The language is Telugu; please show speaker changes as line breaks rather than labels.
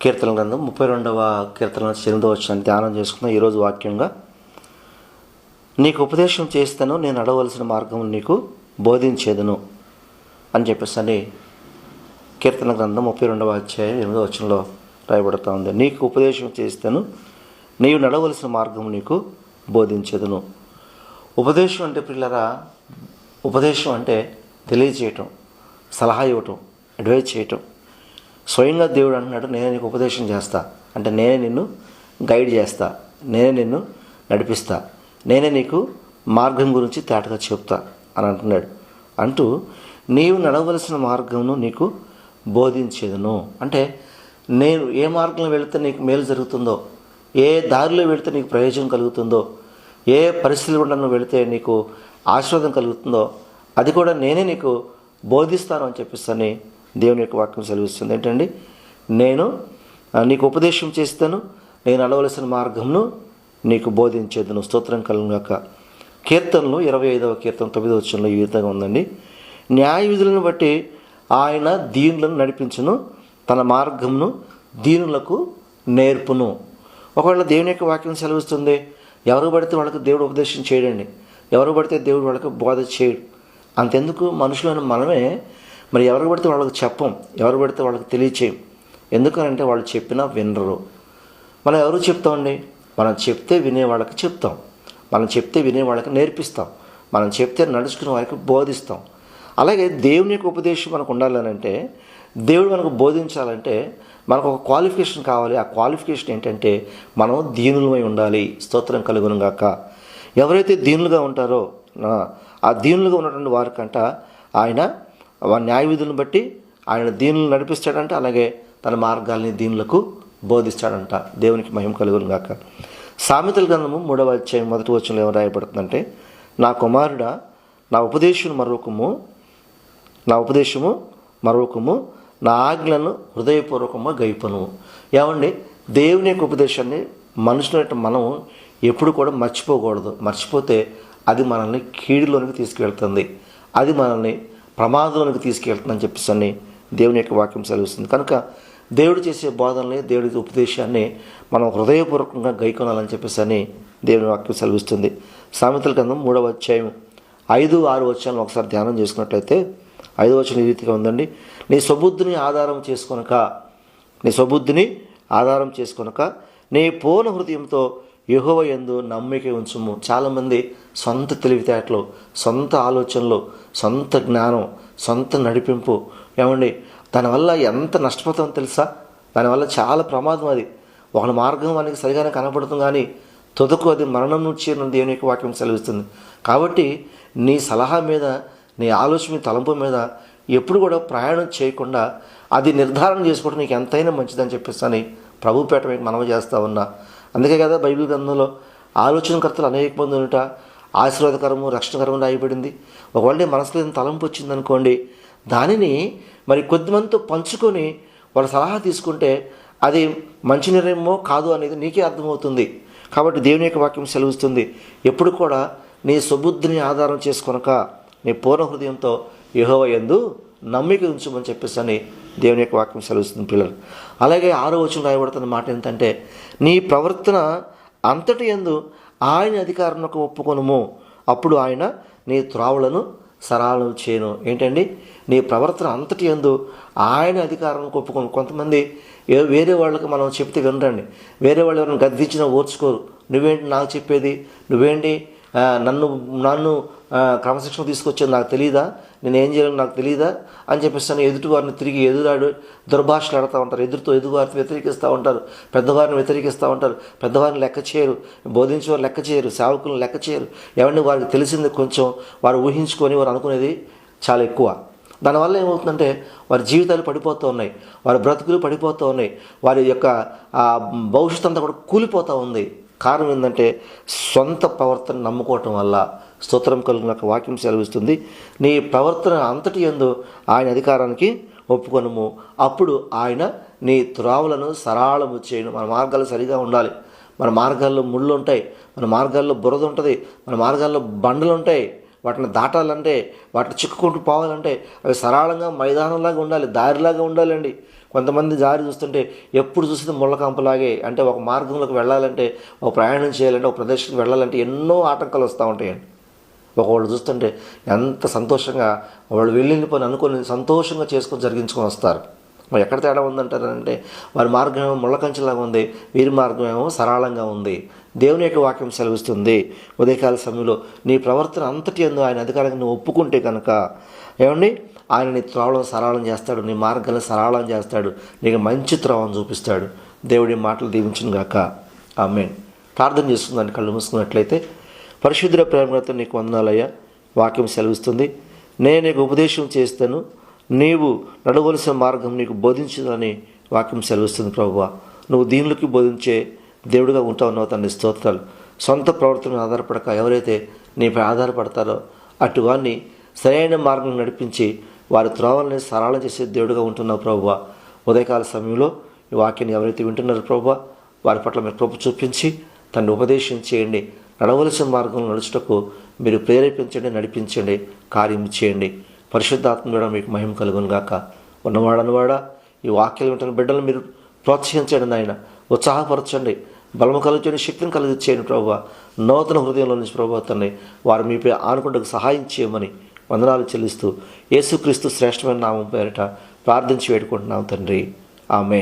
కీర్తన గ్రంథం ముప్పై రెండవ కీర్తన ఎనిమిదవ వచ్చిన ధ్యానం చేసుకున్న ఈరోజు వాక్యంగా నీకు ఉపదేశం చేస్తాను నేను అడవలసిన మార్గం నీకు బోధించేదను అని చెప్పేసి అని కీర్తన గ్రంథం ముప్పై రెండవ అధ్యాయం ఎనిమిదవ వచనంలో రాయబడుతూ ఉంది. నీకు ఉపదేశం చేస్తాను నీవు నడవలసిన మార్గం నీకు బోధించేదను. ఉపదేశం అంటే పిల్లరా ఉపదేశం అంటే తెలియచేయటం సలహా ఇవ్వటం అడ్వైజ్ చేయటం. స్వయంగా దేవుడు అంటున్నాడు నేనే నీకు ఉపదేశం చేస్తా. అంటే నేనే నిన్ను గైడ్ చేస్తా. నేనే నిన్ను నడిపిస్తా. నేనే నీకు మార్గం గురించి తేటగా చెప్తా అని అంటున్నాడు. అంటూ నీవు నడవలసిన మార్గంను నీకు బోధించేదను. అంటే నేను ఏ మార్గంలో వెళితే నీకు మేలు జరుగుతుందో ఏ దారిలో వెళితే నీకు ప్రయోజనం కలుగుతుందో ఏ పరిస్థితులు గుండా నువ్వు వెళితే నీకు ఆశీర్వాదం కలుగుతుందో అది కూడా నేనే నీకు బోధిస్తాను అని చెప్పిస్తాను దేవుని యొక్క వాక్యం సెలవిస్తుంది. ఏంటండి? నేను నీకు ఉపదేశం చేస్తాను నేను అడవలసిన మార్గంను నీకు బోధించేదను. స్తోత్రం కలుగాక కీర్తనలు ఇరవై ఐదవ కీర్తన తొమ్మిదవ వచ్చంలో ఈ విధంగా ఉందండి. న్యాయ విధులను బట్టి ఆయన దీనులను నడిపించును తన మార్గంను దీనులకు నేర్పును. ఒకవేళ దేవుని యొక్క వాక్యం సెలవిస్తుంది ఎవరు పడితే వాళ్ళకి దేవుడు ఉపదేశం చేయడండి. ఎవరు పడితే దేవుడు వాళ్ళకి బోధ చేయడు. అంతెందుకు? మనుషులను మనమే మరి ఎవరు పడితే వాళ్ళకి చెప్పం ఎవరు పడితే వాళ్ళకి తెలియచేయం. ఎందుకనంటే వాళ్ళు చెప్పినా వినరు. మనం ఎవరు చెప్తామండి? మనం చెప్తే వినే వాళ్ళకి చెప్తాం. మనం చెప్తే వినే వాళ్ళకి నేర్పిస్తాం. మనం చెప్తే నడుచుకునే వారికి బోధిస్తాం. అలాగే దేవుని యొక్క ఉపదేశం మనకు ఉండాలనంటే దేవుడు మనకు బోధించాలంటే మనకు ఒక క్వాలిఫికేషన్ కావాలి. ఆ క్వాలిఫికేషన్ ఏంటంటే మనం దీనులమై ఉండాలి. స్తోత్రం కలుగును గాక. ఎవరైతే దీనులుగా ఉంటారో ఆ- దీనులుగా ఉన్నటువంటి వారికంట ఆయన న్యాయ విధులను బట్టి ఆయన దీనులను నడిపిస్తాడంట అలాగే తన మార్గాల్ని దీనులకు బోధిస్తాడంట. దేవునికి మహిమ కలుగును గాక. సామెతల గ్రంథము మూడవ అధ్యాయం మొదటి వచనంలో ఏమి రాయబడుతుందంటే నా కుమారుడా నా ఉపదేశం మరొకము నా ఉపదేశము మరొకము నా ఆజ్ఞలను హృదయపూర్వకము గైపను. ఏమండి? దేవుని యొక్క ఉపదేశాన్ని మనుషుల మనం ఎప్పుడు కూడా మర్చిపోకూడదు. మర్చిపోతే అది మనల్ని కీడులోనికి తీసుకువెళ్తుంది అది మనల్ని ప్రమాదంలోనికి తీసుకెళ్తుందని చెప్పేసి అని దేవుని యొక్క వాక్యం సెలవుస్తుంది. కనుక దేవుడు చేసే బోధనని దేవుడి ఉపదేశాన్ని మనం హృదయపూర్వకంగా గైకొనాలని చెప్పేసి అని దేవుని వాక్యం సెలవిస్తుంది. సామెతల గ్రంథం మూడవ అధ్యాయం ఐదు ఆరు వచ్చాలను ఒకసారి ధ్యానం చేసుకున్నట్లయితే ఐదు వచ్చిన ఈ రీతిగా ఉందండి. నీ స్వబుద్ధిని ఆధారం చేసుకొనక నీ స్వబుద్ధిని ఆధారం చేసుకొనక నీ పూర్ణ హృదయంతో యహోవ ఎందు నమ్మిక ఉంచుము. చాలామంది సొంత తెలివితేటలు సొంత ఆలోచనలు సొంత జ్ఞానం సొంత నడిపింపు. ఏమండి దానివల్ల ఎంత నష్టపోతామో తెలుసా? దానివల్ల చాలా ప్రమాదం అది. ఒక మార్గం మనకి సరిగానే కనపడుతుంది కానీ తుదకు అది మరణం నుంచి దేవుని యొక్క వాక్యం సెలవిస్తుంది. కాబట్టి నీ సలహా మీద నీ ఆలోచన మీ తలంపు మీద ఎప్పుడు కూడా ప్రయాణం చేయకుండా అది నిర్ధారణ చేసుకోవడం నీకు ఎంతైనా మంచిదని చెప్పేసి అని ప్రభుపేట మీకు మనవి చేస్తా ఉన్నా. అందుకే కదా బైబిల్ గ్రంథంలో ఆలోచనకర్తలు అనేక మంది ఉన్నట ఆశీర్వాదకరము రక్షణకరము రాయబడింది. ఒకవేళ మనసులో ఏదైనా తలంపు వచ్చిందనుకోండి దానిని మరి కొద్దిమందితో పంచుకొని వాళ్ళ సలహా తీసుకుంటే అది మంచి నిర్ణయమో కాదు అనేది నీకే అర్థమవుతుంది. కాబట్టి దేవుని యొక్క వాక్యం సెలవుస్తుంది ఎప్పుడు కూడా నీ సుబుద్ధిని ఆధారం చేసుకొనక నీ పూర్ణ హృదయంతో యహోవ ఎందు నమ్మిక ఉంచమని చెప్పేసి అని దేవుని యొక్క వాక్యం సెలవుస్తుంది పిల్లలు. అలాగే ఆరో వచనం రాయబడుతున్న మాట ఏంటంటే నీ ప్రవర్తన అంతటి యందు ఆయన అధికారంలోకి ఒప్పుకొనుము. అప్పుడు ఆయన నీ త్రావులను సరళం చేయను ఏంటండి? నీ ప్రవర్తన అంతటి యందు ఆయన అధికారం ఒప్పుకోను. కొంతమంది ఏ- వేరే వాళ్ళకి మనం చెప్తే వినరండి. వేరే వాళ్ళు ఎవరైనా గద్దించినా ఓర్చుకోరు. నువ్వేంటి నాకు చెప్పేది? నువ్వేంటి నన్ను నన్ను క్రమశిక్షణ తీసుకొచ్చేది నాకు తెలియదా నేను ఏం చేయాలో నాకు తెలియదా అని చెప్పేసి అని ఎదుటి వారిని తిరిగి ఎదురాడు. దుర్భాషలు ఆడుతూ ఉంటారు. ఎదురుతో ఎదురువారిని వ్యతిరేకిస్తూ ఉంటారు. పెద్దవారిని వ్యతిరేకిస్తూ ఉంటారు. పెద్దవారిని లెక్క చేయరు. బోధించేవారు లెక్క చేయరు. సేవకులను లెక్క చేయరు. ఎవరిని వారికి తెలిసింది కొంచెం వారు ఊహించుకొని వారు అనుకునేది చాలా ఎక్కువ. దానివల్ల ఏమవుతుందంటే వారి జీవితాలు పడిపోతూ ఉన్నాయి. వారి బ్రతుకులు పడిపోతూ ఉన్నాయి. వారి యొక్క భవిష్యత్తు అంతా కూడా కూలిపోతూ ఉంది. కారణం ఏంటంటే సొంత ప్రవర్తన నమ్ముకోవటం వల్ల స్తోత్రం కలిగిన ఒక వాక్యం సెలవిస్తుంది. నీ ప్రవర్తన అంతటి ఎందు ఆయన అధికారానికి ఒప్పుకొనము. అప్పుడు ఆయన నీ త్రావులను సరళము చేయను. మన మార్గాలు సరిగా ఉండాలి. మన మార్గాల్లో ముళ్ళు ఉంటాయి. మన మార్గాల్లో బురద ఉంటుంది. మన మార్గాల్లో బండలు ఉంటాయి. వాటిని దాటాలంటే వాటిని చిక్కుకుంటూ పోవాలంటే అవి సరళంగా మైదానంలాగా ఉండాలి దారిలాగా ఉండాలండి. కొంతమంది దారి చూస్తుంటే ఎప్పుడు చూస్తే ముళ్ళకంపలాగే అంటే ఒక మార్గంలోకి వెళ్ళాలంటే ఒక ప్రయాణం చేయాలంటే ఒక ప్రదేశానికి వెళ్ళాలంటే ఎన్నో ఆటంకాలు వస్తూ ఉంటాయండి. ఒకళ్ళు చూస్తుంటే ఎంత సంతోషంగా వాళ్ళు వెళ్ళిన పని అనుకొని సంతోషంగా చేసుకొని జరిగించుకొని వస్తారు. మరి ఎక్కడ తేడా ఉందంటారంటే వారి మార్గం ఏమో ముళ్ళకంచెలాగా ఉంది వీరి మార్గం ఏమో సరళంగా ఉంది దేవుని యొక్క వాక్యం సెలవిస్తుంది. ఉదయకాల సమయంలో నీ ప్రవర్తన అంతటి ఎందు ఆయన అధికారంగా నువ్వు ఒప్పుకుంటే కనుక ఏమండి? ఆయన నీ త్రోవలను సరళం చేస్తాడు నీ మార్గాన్ని సరళం చేస్తాడు నీకు మంచి త్రోవను చూపిస్తాడు. దేవుడి మాటలు దీవించును గాక. ఆమెన్. ప్రార్థన చేసుకుందాన్ని కళ్ళు మూసుకున్నట్లయితే పరిశుద్ధ ప్రేమతో నీకు వందనాలయ్యా. వాక్యం సెలవిస్తుంది నేను నీకు ఉపదేశం చేస్తాను నీవు నడవలసిన మార్గం నీకు బోధించిందని వాక్యం సెలవిస్తుంది ప్రభువ. నువ్వు దీనులకి బోధించే దేవుడిగా ఉంటావు తన తండ్రి స్తోత్రాలు. సొంత ప్రవర్తన ఆధారపడక ఎవరైతే నీపై ఆధారపడతారో అటువాన్ని సరైన మార్గం నడిపించి వారి త్రోవల్ని సరళం చేసే దేవుడిగా ఉంటున్నావు ప్రభువ. ఉదయకాల సమయంలో ఈ వాక్యాన్ని ఎవరైతే వింటున్నారో ప్రభువ వారి పట్ల మీరు కృప చూపించి తను ఉపదేశం చేయండి. నడవలసిన మార్గంలో నడుచుటకు మీరు ప్రేరేపించండి నడిపించండి కార్యం చేయండి. పరిశుద్ధాత్మ కూడా మీకు మహిమ కలుగును గాక. ఉన్నవాడనవాడా ఈ వాక్యాలు వింటున్న బిడ్డలు మీరు ప్రోత్సహించండి నాయన. ఉత్సాహపరచండి. బలము కలిగించండి శక్తిని కలిగించేయండి ప్రభు నూతన హృదయంలో నుంచి ప్రభుత్వాన్ని వారు మీపై ఆనుకుంటకు సహాయం చేయమని వందనాలు చెల్లిస్తూ యేసుక్రీస్తు శ్రేష్టమైన నామం పేరిట ప్రార్థించి వేడుకుంటున్నాం తండ్రి. ఆమె